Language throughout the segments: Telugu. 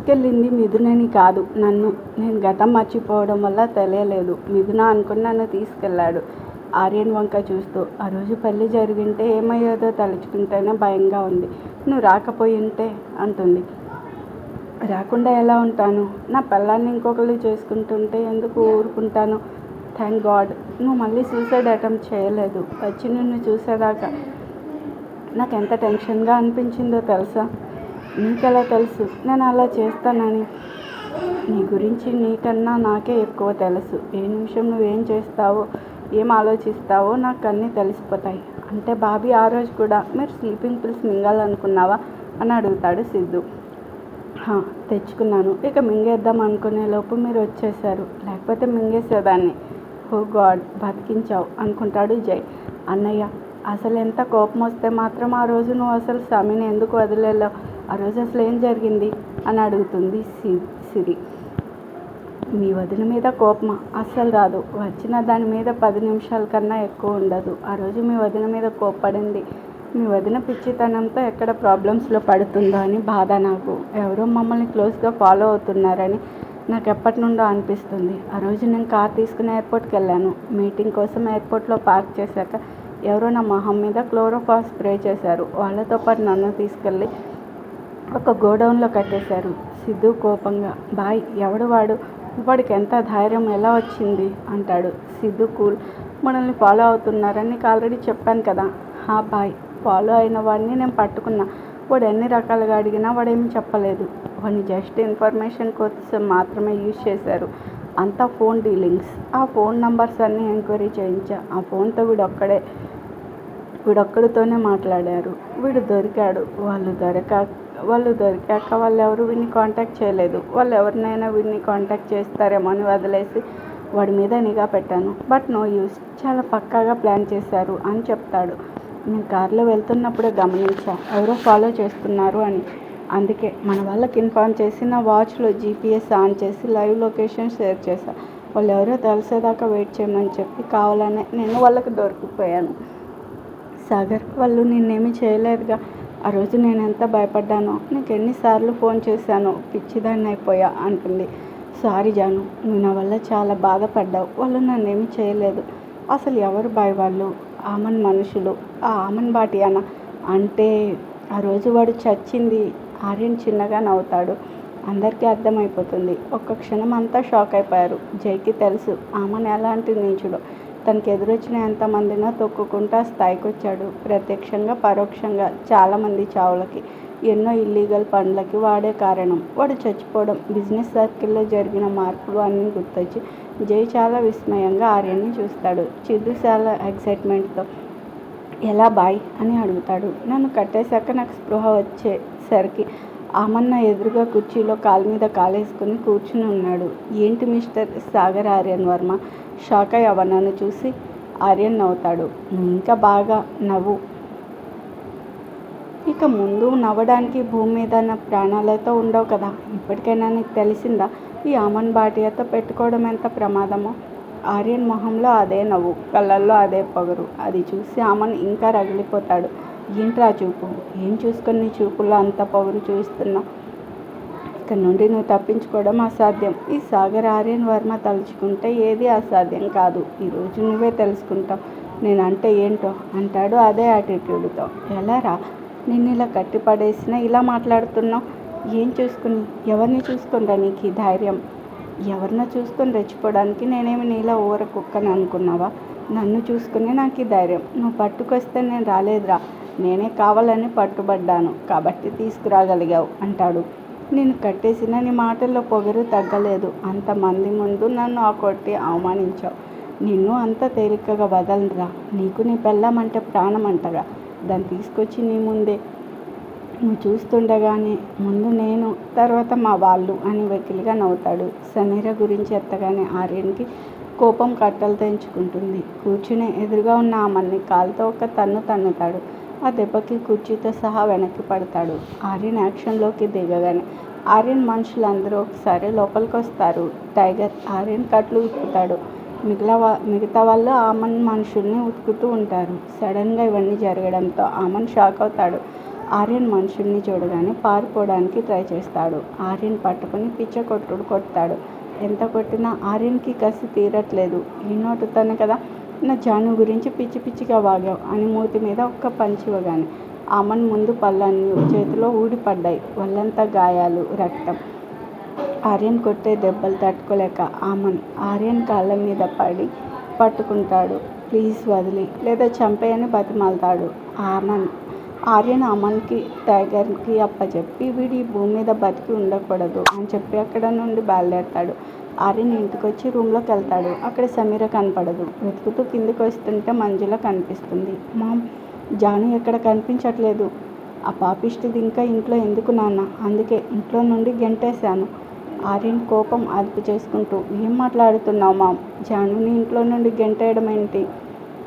తీసుకెళ్ళింది మిథునని కాదు నన్ను. నేను గతం మర్చిపోవడం వల్ల తెలియలేదు. మిథున అనుకుని నన్ను తీసుకెళ్ళాడు ఆర్యన్ వంక చూస్తూ. ఆ రోజు పెళ్ళి జరిగింటే ఏమయ్యేదో తలుచుకుంటేనే భయంగా ఉంది. నువ్వు రాకపోయి ఉంటే అంటుంది. రాకుండా ఎలా ఉంటాను? నా పిల్లాన్ని ఇంకొకరు చేసుకుంటుంటే ఎందుకు ఊరుకుంటాను? థ్యాంక్ గాడ్ నువ్వు మళ్ళీ సూసైడ్ అటెంప్ట్ చేయలేదు. వచ్చి నిన్ను చూసేదాకా. నాకు ఎంత టెన్షన్గా అనిపించిందో తెలుసా? నీకెలా తెలుసు? నేను అలా చేస్తానని. నీ గురించి నీకన్నా నాకే ఎక్కువ తెలుసు. ఏ నిమిషం నువ్వేం చేస్తావో ఏం ఆలోచిస్తావో నాకు అన్నీ తెలిసిపోతాయి. అంటే బాబీ ఆ రోజు కూడా మీరు స్లీపింగ్ పిల్స్ మింగాలనుకున్నావా? అని అడుగుతాడు సిద్ధు. తెచ్చుకున్నాను. ఇక మింగేద్దాం అనుకునే లోపు మీరు వచ్చేసారు. లేకపోతే మింగేసేదాన్ని. ఓ గాడ్ బతికించావు అనుకుంటాడు జై అన్నయ్య అసలు ఎంత కోపం వస్తే మాత్రం ఆ రోజు నువ్వు అసలు సమీని ఎందుకు వదిలేలో? ఆ రోజు అసలు ఏం జరిగింది అని అడుగుతుంది సి సిరి. మీ వదిన మీద కోపమా? అస్సలు రాదు. వచ్చిన దాని మీద పది నిమిషాల కన్నా ఎక్కువ ఉండదు. ఆ రోజు మీ వదిన మీద కోప్పడింది. మీ వదిన పిచ్చితనంతో ఎక్కడ ప్రాబ్లమ్స్లో పడుతుందో అని బాధ నాకు. ఎవరో మమ్మల్ని క్లోజ్గా ఫాలో అవుతున్నారని నాకు ఎప్పటి నుండో అనిపిస్తుంది. ఆ రోజు నేను కార్ తీసుకుని ఎయిర్పోర్ట్కి వెళ్ళాను. మీటింగ్ కోసం ఎయిర్పోర్ట్లో పార్క్ చేశాక ఎవరో నా మొహం మీద క్లోరోఫాస్ స్ప్రే చేశారు. వాళ్ళతో పాటు నన్ను తీసుకెళ్ళి ఒక గోడౌన్లో కట్టేశారు. సిద్ధు కోపంగా బాయ్ ఎవడు వాడు? వాడికి ఎంత ధైర్యం? ఎలా వచ్చింది? అంటాడు. సిద్ధు కూల్ మనల్ని ఫాలో అవుతున్నారని నీకు ఆల్రెడీ చెప్పాను కదా. హా బాయ్ ఫాలో అయిన వాడిని నేను పట్టుకున్నా. వాడు ఎన్ని రకాలుగా అడిగినా వాడేమి చెప్పలేదు. వాడిని జస్ట్ ఇన్ఫర్మేషన్ కోసం మాత్రమే యూజ్ చేశారు. అంతా ఫోన్ డీలింగ్స్. ఆ ఫోన్ నంబర్స్ అన్నీ ఎంక్వైరీ చేయించా. ఆ ఫోన్తో వీడొక్కడే వీడొక్కడితోనే మాట్లాడారు. వీడు దొరికాడు. వాళ్ళు దొరక వాళ్ళు దొరికాక వాళ్ళు ఎవరు వీడిని కాంటాక్ట్ చేయలేదు. వాళ్ళు ఎవరినైనా వీడిని కాంటాక్ట్ చేస్తారేమో అని వదిలేసి వాడి మీద నిఘా పెట్టాను. బట్ నో యూస్ చాలా పక్కాగా ప్లాన్ చేశారు అని చెప్తాడు. నేను కారులో వెళ్తున్నప్పుడే గమనించా. ఎవరో ఫాలో చేస్తున్నారు అని. అందుకే మన వాళ్ళకి ఇన్ఫార్మ్ చేసి నా వాచ్లో జీపీఎస్ ఆన్ చేసి లైవ్ లొకేషన్ షేర్ చేశా. వాళ్ళు ఎవరో తెలిసేదాకా వెయిట్ చేయమని చెప్పి కావాలనే నేను వాళ్ళకి దొరికిపోయాను. సాగర్ వాళ్ళు నిన్నేమీ చేయలేదుగా. ఆ రోజు నేను ఎంత భయపడ్డానో నీకు ఎన్నిసార్లు ఫోన్ చేశానో పిచ్చిదాన్ని అయిపోయా అంటుంది. సారీ జాను నువ్వు నా వల్ల చాలా బాధపడ్డావు. వాళ్ళు నన్నేమి చేయలేదు. అసలు ఎవరు బాయ్ వాళ్ళు ఆమన్ మనుషులు. ఆ ఆమన్ బాటియానా. అంటే ఆ రోజు వాడు చచ్చింది ఆర్యన్ చిన్నగా నవ్వుతాడు. అందరికీ అర్థమైపోతుంది. ఒక్క క్షణం అంతా షాక్ అయిపోయారు. జైకి తెలుసు ఆమెను ఎలాంటి నీచుడు. తనకి ఎదురొచ్చిన ఎంతమందినో తొక్కుకుంటూ ఆ స్థాయికి వచ్చాడు ప్రత్యక్షంగా పరోక్షంగా చాలామంది చావులకి ఎన్నో ఇల్లీగల్ పనులకి వాడే కారణం. వాడు చచ్చిపోవడం బిజినెస్ సర్కిల్లో జరిగిన మార్పులు అన్నీ గుర్తొచ్చి జై చాలా విస్మయంగా ఆర్యన్ని చూస్తాడు. చిరు చాలా ఎక్సైట్మెంట్తో ఎలా బాయ్? అని అడుగుతాడు. నన్ను కట్టేశాక నాకు స్పృహ వచ్చేసరికి ఆమన్న ఎదురుగా కుర్చీలో కాలు మీద కాలేసుకుని కూర్చుని ఉన్నాడు. ఏంటి మిస్టర్ సాగర్ ఆర్యన్ వర్మ? షాక్ అయ్యి అవన్నను చూసి ఆర్యన్ నవ్వుతాడు. ఇంకా బాగా నవ్వు. ఇక ముందు నవ్వడానికి భూమి మీద నా ప్రాణాలతో ఉండవు కదా. ఇప్పటికైనా నీకు తెలిసిందా? ఈ ఆమన్ బాటియాతో పెట్టుకోవడం ఎంత ప్రమాదమో? ఆర్యన్ మొహంలో అదే నవ్వు కళ్ళల్లో అదే పొగరు. అది చూసి ఆమన్ ఇంకా రగిలిపోతాడు. ఏంట్రా చూపు? ఏం చూసుకొని చూపులో చూపుల్లో అంత పొగరు చూస్తున్నావు? ఇక్కడ నుండి నువ్వు తప్పించుకోవడం అసాధ్యం. ఈ సాగర్ ఆర్యన్ వర్మ తలుచుకుంటే ఏది అసాధ్యం కాదు. ఈరోజు నువ్వే తెలుసుకుంటావు. నేనంటే ఏంటో? అంటాడు అదే యాటిట్యూడ్తో. ఎలా రా? నిన్ను ఇలా కట్టిపడేసినా ఇలా మాట్లాడుతున్నావు? ఏం చూసుకుని? ఎవరిని చూసుకుంటా నీకు ఈ ధైర్యం? ఎవరినో చూసుకొని రెచ్చిపోవడానికి నేనేమి నీలా ఊర కుక్కని అనుకున్నావా? నన్ను చూసుకుని నాకు ఈ ధైర్యం. నువ్వు పట్టుకొస్తే నేను రాలేదురా. నేనే కావాలని పట్టుబడ్డాను. కాబట్టి తీసుకురాగలిగావు అంటాడు. నేను కట్టేసిన నీ మాటల్లో పొగరు తగ్గలేదు. అంతమంది ముందు నన్ను ఆ కొట్టి అవమానించావు. నిన్ను అంత తేలికగా వదలరా నీకు నీ పెళ్ళమంటే ప్రాణం అంటగా దాన్ని తీసుకొచ్చి నీ ముందే. నువ్వు చూస్తుండగానే ముందు నేను తర్వాత మా వాళ్ళు అని వెకిలిగా నవ్వుతాడు. సమీర గురించి ఎత్తగానే ఆర్యన్కి కోపం కట్టలు తెంచుకుంటుంది. కూర్చునే ఎదురుగా ఉన్న ఆమెని కాలుతో ఒక తన్ను తన్నుతాడు. ఆ దెబ్బకి కుర్చీతో సహా వెనక్కి పడతాడు. ఆర్యన్ యాక్షన్లోకి దిగగానే ఆర్యన్ మనుషులందరూ ఒకసారి లోపలికి వస్తారు టైగర్ ఆర్యన్ కట్లు ఉతుకుతాడు. మిగతా మిగతా వాళ్ళు ఆమన్ మనుషుల్ని ఉతుకుతూ ఉంటారు. సడన్గా ఇవన్నీ జరగడంతో ఆమన్ షాక్ అవుతాడు. ఆర్యన్ మనుషుల్ని చూడగానే పారిపోవడానికి ట్రై చేస్తాడు. ఆర్యన్ పట్టుకుని పిచ్చ కొట్టుడు కొడతాడు. ఎంత కొట్టినా ఆర్యన్కి కసి తీరట్లేదు. ఈ నోటుతోనే కదా? నా జాను గురించి పిచ్చి పిచ్చిగా వాగావు. అని మూతి మీద ఒక్క పంచివ్వగానే ఆమన్ ముందు పళ్ళన్నీ చేతిలో ఊడిపడ్డాయి. ఒళ్ళంతా గాయాలు రక్తం. ఆర్యన్ కొట్టే దెబ్బలు తట్టుకోలేక ఆమన్ ఆర్యన్ కాళ్ళ మీద పడి పట్టుకుంటాడు. ప్లీజ్ వదిలి లేదా చంపేయని బతిమాలతాడు. ఆమన్ ఆర్యన్ అమన్కి టైగర్కి అప్పచెప్పి వీడి ఈ భూమి మీద బతికి ఉండకూడదు అని చెప్పి అక్కడ నుండి బయలుదేరతాడు. ఆర్యన్ ఇంటికి వచ్చి రూమ్లోకి వెళ్తాడు. అక్కడ సమీర కనపడదు. వెతుకుతూ కిందకి వస్తుంటే మంజుల కనిపిస్తుంది. మామ్ జాను ఎక్కడ కనిపించట్లేదు. ఆ పాపిష్టిది ఇంకా ఇంట్లో ఎందుకు నాన్న? అందుకే ఇంట్లో నుండి గెంటేశాను. ఆర్యన్ కోపం అదుపు చేసుకుంటూ ఏం మాట్లాడుతున్నావు మామ్? జానుని ఇంట్లో నుండి గెంటేయడం ఏంటి?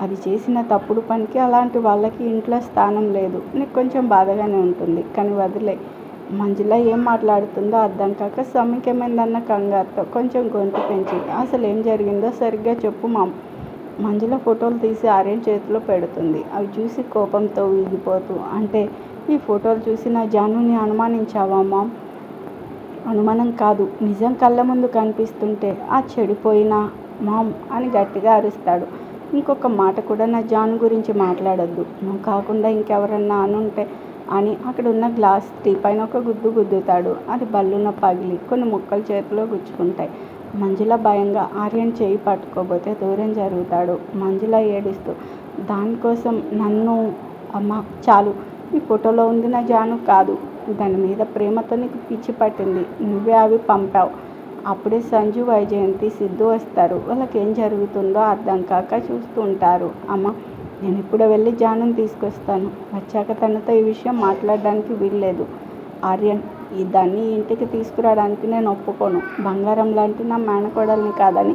అది చేసిన తప్పుడు పనికి అలాంటి వాళ్ళకి ఇంట్లో స్థానం లేదు. నీకు కొంచెం బాధగానే ఉంటుంది. కానీ వదిలే. మంజుల ఏం మాట్లాడుతుందో అర్థం కాక సమ్మికేమైందన్న కంగారుతో కొంచెం గొంతు పెంచి అసలు ఏం జరిగిందో సరిగ్గా చెప్పు మామ్ మంజుల ఫోటోలు తీసి ఆర్యన్ చేతిలో పెడుతుంది. అవి చూసి కోపంతో ఊగిపోతూ అంటే ఈ ఫోటోలు చూసి నా జానుని అనుమానించావా మామ్ అనుమానం కాదు. నిజం కళ్ళ ముందు కనిపిస్తుంటే ఆ చెడిపోయిన మామ్ అని గట్టిగా అరుస్తాడు. ఇంకొక మాట కూడా నా జాన్ గురించి మాట్లాడొద్దు. నువ్వు కాకుండా ఇంకెవరన్నా అనుంటే అని అక్కడ ఉన్న గ్లాస్ టీ పైన ఒక గుద్దు గుద్దుతాడు. అది బల్లున పగిలి కొన్ని ముక్కలు చేతిలో గుచ్చుకుంటాయి. మంజుల భయంగా ఆర్యన్ చేయి పట్టుకోబోతే దూరం జరుగుతాడు. మంజుల ఏడుస్తూ దానికోసం నన్ను అమ్మ చాలు. ఈ ఫోటోలో ఉంది నా జాను కాదు. దాని మీద ప్రేమతో నీకు పిచ్చి పట్టింది. నువ్వే అవి పంపావు. అప్పుడే సంజు వైజయంతి సిద్ధు వస్తారు. వాళ్ళకి ఏం జరుగుతుందో అర్థం కాక చూస్తూ ఉంటారు. అమ్మ నేను ఇప్పుడు వెళ్ళి జానుని తీసుకొస్తాను. వచ్చాక తనతో ఈ విషయం మాట్లాడడానికి వీల్లేదు. ఆర్యన్ ఈ దాన్ని ఇంటికి తీసుకురావడానికి నేను ఒప్పుకోను. బంగారం లాంటి నా మేనకోడల్ని కాదని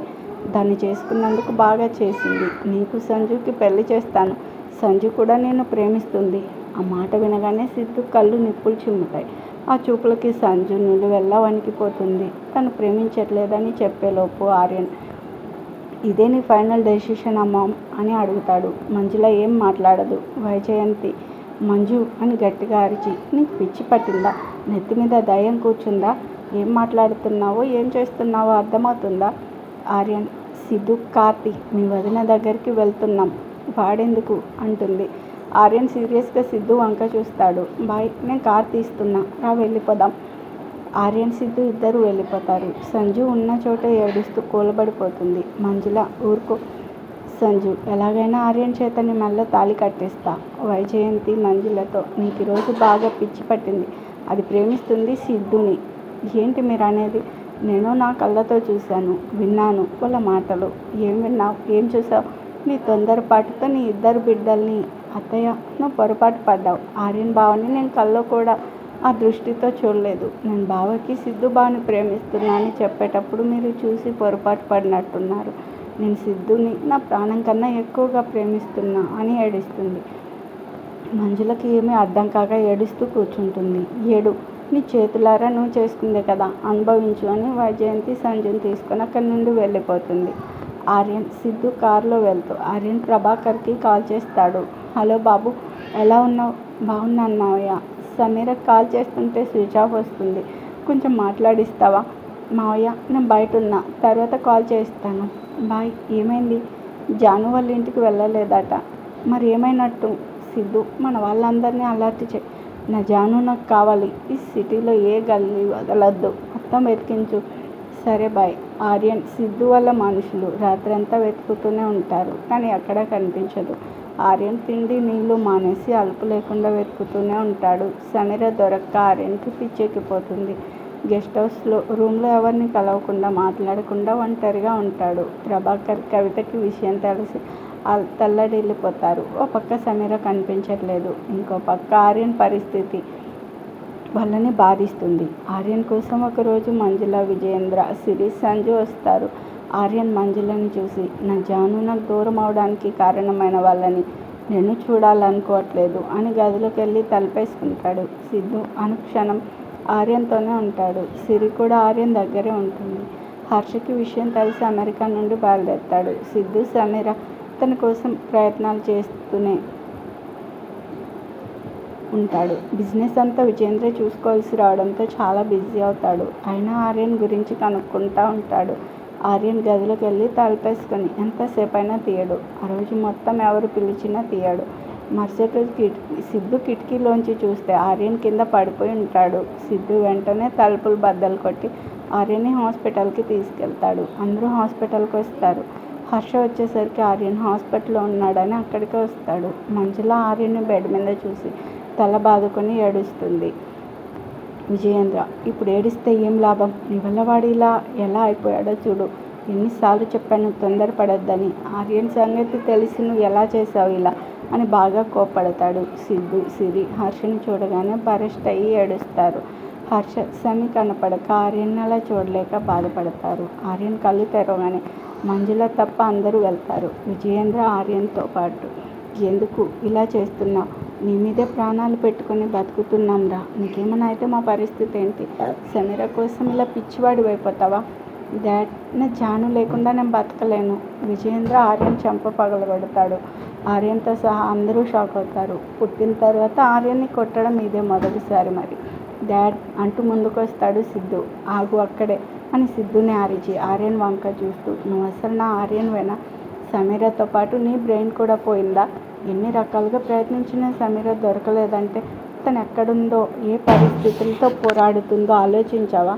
దాన్ని చేసుకున్నందుకు బాగా చేసింది. నీకు సంజుకి పెళ్ళి చేస్తాను. సంజు కూడా నేను ప్రేమిస్తుంది. ఆ మాట వినగానే సిద్ధు కళ్ళు నిప్పులు చిమ్ముతాయి. ఆ చూపులకి సంజు నిలువెల్లా వణికిపోతుంది. తను ప్రేమించట్లేదని చెప్పేలోపు ఆర్యన్ ఇదే నీ ఫైనల్ డెసిషన్ అమ్మా అని అడుగుతాడు. మంజుల ఏం మాట్లాడదు. వైజయంతి మంజు అని గట్టిగా అరిచి నీకు పిచ్చి పట్టిందా? నెత్తి మీద దయ్యం కూర్చుందా? ఏం మాట్లాడుతున్నావో ఏం చేస్తున్నావో అర్థమవుతుందా? ఆర్యన్ సిద్ధు కార్తి మీ వదిన దగ్గరికి వెళ్తున్నాం. వాడెందుకు? అంటుంది. ఆర్యన్ సీరియస్గా సిద్ధు వంక చూస్తాడు. బాయ్ నేను కార్ తీస్తున్నా. రా వెళ్ళిపోదాం. ఆర్యన్ సిద్ధు ఇద్దరు వెళ్ళిపోతారు. సంజు ఉన్న చోట ఏడుస్తూ కూలబడిపోతుంది. మంజుల ఊరుకో. సంజు ఎలాగైనా ఆర్యన్ చేతని మళ్ళీ తాళి కట్టేస్తా. వైజయంతి మంజులతో నీకు ఈరోజు బాగా పిచ్చి పట్టింది. అది ప్రేమిస్తుంది సిద్ధుని. ఏంటి మీరు అనేది నేను నా కళ్ళతో చూశాను. విన్నాను వాళ్ళ మాటలు. ఏం విన్నావు? ఏం చూసావు నీ తొందరపాటుతో నీ ఇద్దరు బిడ్డల్ని. అత్తయ్య నువ్వు పొరపాటు పడ్డావు. ఆర్యన్ బావని నేను కళ్ళలో కూడా ఆ దృష్టితో చూడలేదు. నేను బావకి సిద్ధు బావని ప్రేమిస్తున్నా అని చెప్పేటప్పుడు మీరు చూసి పొరపాటు పడినట్టున్నారు. నేను సిద్ధుని నా ప్రాణం కన్నా ఎక్కువగా ప్రేమిస్తున్నా అని ఏడుస్తుంది. మంజులకి ఏమీ అర్థం కాక ఏడుస్తూ కూర్చుంటుంది. ఏడు నీ చేతులారా నువ్వు చేసుకుందే కదా అనుభవించు అని వైజయంతి సంజుని తీసుకొని అక్కడి నుండి వెళ్ళిపోతుంది. ఆర్యన్ సిద్ధు కారులో వెళ్తూ ఆర్యన్ ప్రభాకర్కి కాల్ చేస్తాడు. హలో బాబు ఎలా ఉన్నావు? బాగున్నా మావయ్య సమీరకు కాల్ చేస్తుంటే స్విచ్ ఆఫ్ వస్తుంది. కొంచెం మాట్లాడిస్తావా? మావయ్య నేను బయట ఉన్నా తర్వాత కాల్ చేస్తాను. బాయ్ ఏమైంది? జాను వాళ్ళ ఇంటికి వెళ్ళలేదట. మరి ఏమైనట్టు? సిద్ధు మన వాళ్ళందరినీ అలర్ట్ చే నా జాను నాకు కావాలి. ఈ సిటీలో ఏ గల్లీ వదలద్దు. మొత్తం వెతికించు. సరే బాయ్. ఆర్యన్ సిద్ధు వాళ్ళ మనుషులు. రాత్రంతా వెతుకుతూనే ఉంటారు. కానీ అక్కడ కనిపించదు. ఆర్యన్ తిండి నీళ్ళు మానేసి అలుపు లేకుండా వెతుకుతూనే ఉంటాడు. సమీర దొరక్క ఆర్యన్కి పిచ్చెక్కిపోతుంది. గెస్ట్ హౌస్లో రూమ్లో ఎవరిని కలవకుండా మాట్లాడకుండా ఒంటరిగా ఉంటాడు. ప్రభాకర్ కవితకి విషయం తెలిసి తల్లడి తల్లడిల్లిపోతారు. ఓ పక్క సమీర కనిపించట్లేదు. ఇంకో పక్క ఆర్యన్ పరిస్థితి వాళ్ళని బాధిస్తుంది. ఆర్యన్ కోసం ఒకరోజు మంజుల విజయేంద్ర సిరీస్ సంజు వస్తారు. ఆర్యన్ మంజులను చూసి నా జాను నాకు దూరం అవడానికి కారణమైన వాళ్ళని నేను చూడాలనుకోవట్లేదు అని గదిలోకి వెళ్ళి తలపేసుకుంటాడు సిద్ధు. అనుక్షణం ఆర్యన్తోనే ఉంటాడు. సిరి కూడా ఆర్యన్ దగ్గరే ఉంటుంది. హర్షకి విషయం తెలిసి అమెరికా నుండి బయలుదేరుతాడు. సిద్ధు సమీర తన కోసం ప్రయత్నాలు చేస్తూనే ఉంటాడు. బిజినెస్ అంతా విజేంద్ర చూసుకోవాల్సి రావడంతో చాలా బిజీ అవుతాడు. అయినా ఆర్యన్ గురించి కనుక్కుంటూ ఉంటాడు. ఆర్యన్ గదిలోకి వెళ్ళి తలపేసుకొని ఎంతసేపు అయినా తీయడు. ఆ రోజు మొత్తం ఎవరు పిలిచినా తీయడు. మరుసటి రోజు కిటికీ సిద్ధు కిటికీలోంచి చూస్తే ఆర్యన్ కింద పడిపోయి ఉంటాడు. సిద్ధు వెంటనే తలుపులు బద్దలు కొట్టి ఆర్యన్ని హాస్పిటల్కి తీసుకెళ్తాడు. అందరూ హాస్పిటల్కి వస్తారు. హర్ష వచ్చేసరికి ఆర్యన్ హాస్పిటల్లో ఉన్నాడని అక్కడికి వస్తాడు. మంజుల ఆర్యన్ని బెడ్ మీద చూసి తల బాదుకొని ఏడుస్తుంది. విజయేంద్ర ఇప్పుడు ఏడిస్తే ఏం లాభం? నీ వల్ల వాడు ఇలా ఎలా అయిపోయాడో చూడు. ఎన్నిసార్లు చెప్పాను తొందరపడొద్దని. ఆర్యన్ సంగతి తెలిసి నువ్వు ఎలా చేసావు ఇలా? అని బాగా కోప్పడతాడు సిద్ధు సిరి. హర్షని చూడగానే బరెస్ట్ అయ్యి ఏడుస్తారు. హర్ష సమి కనపడక ఆర్యన్ అలా చూడలేక బాధపడతారు. ఆర్యన్ కళ్ళు తెరవగానే మంజుల తప్ప అందరూ వెళ్తారు. విజయేంద్ర ఆర్యన్తో పాటు ఎందుకు? ఇలా చేస్తున్నావు? నీ మీదే ప్రాణాలు పెట్టుకొని బతుకుతున్నాంరా. నీకేమైనా అయితే మా పరిస్థితి ఏంటి? సమీర కోసం ఇలా పిచ్చివాడి అయిపోతావా? డాడ్ జాను లేకుండా నేను బతకలేను. విజయేంద్ర ఆర్యన్ చంప పగలగొడతాడు. ఆర్యన్తో సహా అందరూ షాక్ అవుతారు. పుట్టిన తర్వాత ఆర్యన్ని కొట్టడం ఇదే మొదటిసారి మరి. డాడ్ అంటూ ముందుకు వస్తాడు సిద్ధు. ఆగు అక్కడే అని సిద్ధుని ఆరిచి ఆర్యన్ వంక చూస్తూ నువ్వు అసలు నా ఆర్యన్ వేనా? సమీరతో పాటు నీ బ్రెయిన్ కూడా పోయిందా? ఎన్ని రకాలుగా ప్రయత్నించినా సమీర దొరకలేదంటే తను ఎక్కడుందో ఏ పరిస్థితులతో పోరాడుతుందో ఆలోచించావా?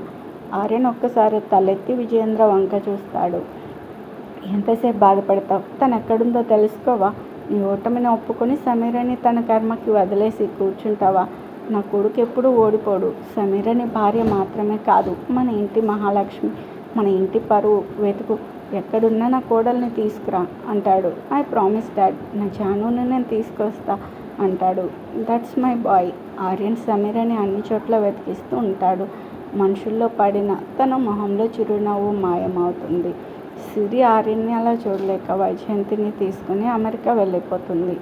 ఆర్యన్ ఒక్కసారి తలెత్తి విజయేంద్ర వంక చూస్తాడు. ఎంతసేపు బాధపడతావు? తను ఎక్కడుందో తెలుసుకోవా? నీ ఓటమిని ఒప్పుకొని సమీరని తన కర్మకి వదిలేసి కూర్చుంటావా? నా కొడుకు ఎప్పుడు ఓడిపోడు. సమీరని భార్య మాత్రమే కాదు మన ఇంటి మహాలక్ష్మి మన ఇంటి పరువు వెతుకు ఎక్కడున్నా నా కోడల్ని తీసుకురా అంటాడు. ఐ ప్రామిస్ డాడ్ నా జానుని నేను తీసుకొస్తా అంటాడు. దట్స్ మై బాయ్ ఆర్యన్ సమీరని అన్ని చోట్ల వెతికిస్తూ ఉంటాడు. మనుషుల్లో పడిన తన మొహంలో చిరునవ్వు మాయమవుతుంది. సిరి ఆర్యన్ని అలా చూడలేక వైజయంతిని తీసుకుని అమెరికా వెళ్ళిపోతుంది.